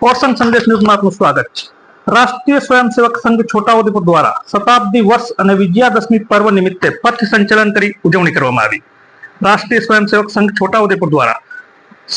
Ocean સંદેશ ન્યૂઝમાં આપનું સ્વાગત છે. રાષ્ટ્રીય સ્વયંસેવક સંઘ છોટાઉદેપુર દ્વારા શતાબ્દી વર્ષ અને વિજયાદશમી પર્વ નિમિત્તે પથ સંચલન કરી ઉજવણી કરવામાં આવી. રાષ્ટ્રીય સ્વયંસેવક સંઘ છોટાઉદેપુર દ્વારા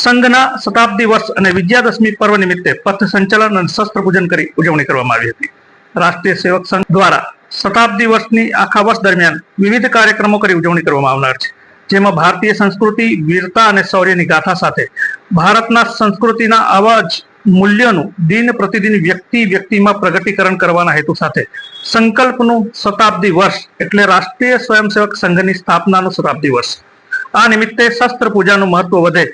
સંઘના શતાબ્દી વર્ષ અને વિજયાદશમી પર્વ નિમિત્તે પથ સંચલન અને શસ્ત્ર પૂજન કરી ઉજવણી કરવામાં આવી હતી. રાષ્ટ્રીય સેવક સંઘ દ્વારા શતાબ્દી વર્ષની આખા વર્ષ દરમિયાન વિવિધ કાર્યક્રમો કરી ઉજવણી કરવામાં આવનાર છે. જેમાં ભારતીય સંસ્કૃતિ, વીરતા અને શૌર્યની ગાથા સાથે ભારતના સંસ્કૃતિના આવા જ મૂલ્યોનું દિન પ્રતિદિન વ્યક્તિ વ્યક્તિમાં પ્રગટીકરણ કરવાના હેતુ સાથે. સંકલ્પનું શતાબ્દી વર્ષ એટલે રાષ્ટ્રીય સ્વયંસેવક સંઘની સ્થાપનાનું શતાબ્દી વર્ષ. આ નિમિત્તે શસ્ત્ર પૂજાનું મહત્વ વધે.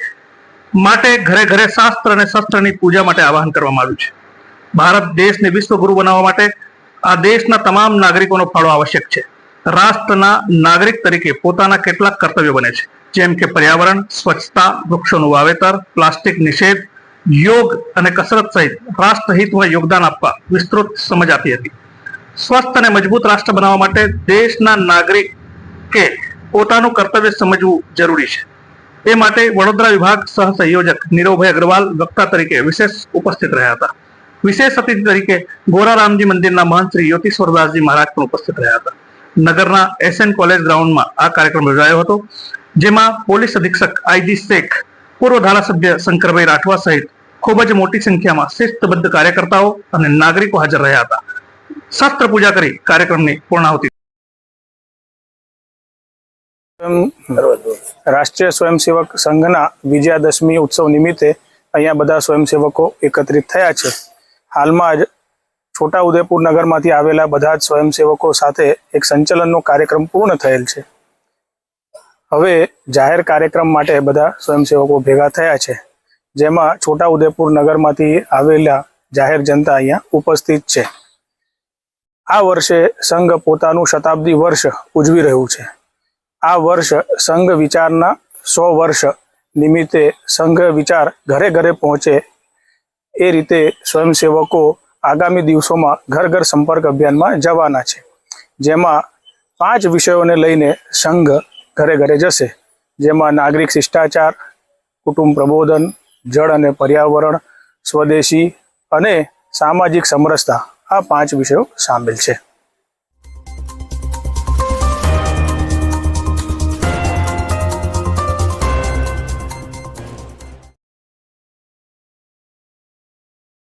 માટે ઘરે ઘરે શાસ્ત્ર અને શસ્ત્રની પૂજા માટે આવાહન કરવામાં આવ્યું છે. ભારત દેશને વિશ્વગુરુ બનાવવા માટે આ દેશના તમામ નાગરિકોનો ફાળો આવશ્યક છે. રાષ્ટ્રના નાગરિક તરીકે પોતાના કેટલાક કર્તવ્યો બને છે. જેમ કે પર્યાવરણ, સ્વચ્છતા, વૃક્ષોનું વાવેતર, પ્લાસ્ટિક નિષેધ યોગ અને કસરત સહિત રાષ્ટ્રહિતમાં યોગદાન આપવા વિસ્તૃત સમજ આપી હતી. સ્વસ્થ અને મજબૂત રાષ્ટ્ર બનાવવા માટે દેશના નાગરિકે પોતાનું કર્તવ્ય સમજવું જરૂરી છે. એ માટે વડોદરા વિભાગ સહ સંયોજક નીરવભાઈ અગ્રવાલ વક્તા તરીકે વિશેષ ઉપસ્થિત રહ્યા હતા. વિશેષ અતિથિ તરીકે ગોરારામજી મંદિરના મહંત શ્રી યોતિશ્વરદાસજી મહારાજ પણ ઉપસ્થિત રહ્યા હતા. નગરના એસએન કોલેજ ગ્રાઉન્ડમાં આ કાર્યક્રમ યોજાયો હતો, જેમાં પોલીસ અધિક્ષક આઈજી શેખ પૂર્વ ધારાસભ્ય શંકરભાઈ રાઠવા સહિત ખૂબ જ મોટી સંખ્યામાં શિસ્તબદ્ધ કાર્યકર્તાઓ અને નાગરિકો હાજર રહ્યા હતા. શસ્ત્ર પૂજા કરી કાર્યક્રમની પૂર્ણાહુતિ. રાષ્ટ્રીય સ્વયંસેવક સંઘના વિજયાદશમી ઉત્સવ નિમિત્તે અહીંયા બધા સ્વયંસેવકો એકત્રિત થયા છે. હાલમાં જ છોટાઉદેપુર નગરમાંથી આવેલા બધા જ સ્વયંસેવકો સાથે એક સંચલનનો કાર્યક્રમ પૂર્ણ થયેલ છે. હવે જાહેર કાર્યક્રમ માટે બધા સ્વયંસેવકો ભેગા થયા છે, જેમાં છોટાઉદેપુર નગરમાંથી આવેલા જાહેર જનતા અહીંયા ઉપસ્થિત છે. આ વર્ષે સંઘ પોતાનું શતાબ્દી વર્ષ ઉજવી રહ્યું છે. આ વર્ષ સંઘ વિચારના સો વર્ષ નિમિત્તે સંઘ વિચાર ઘરે ઘરે પહોંચે એ રીતે સ્વયંસેવકો આગામી દિવસોમાં ઘર ઘર સંપર્ક અભિયાનમાં જવાના છે. જેમાં પાંચ વિષયોને લઈને સંઘ ઘરે ઘરે જશે. જેમાં નાગરિક શિષ્ટાચાર, કુટુંબ પ્રબોધન, જળ અને પર્યાવરણ, સ્વદેશી અને સામાજિક સમરસતા આ પાંચ વિષયો સામેલ છે.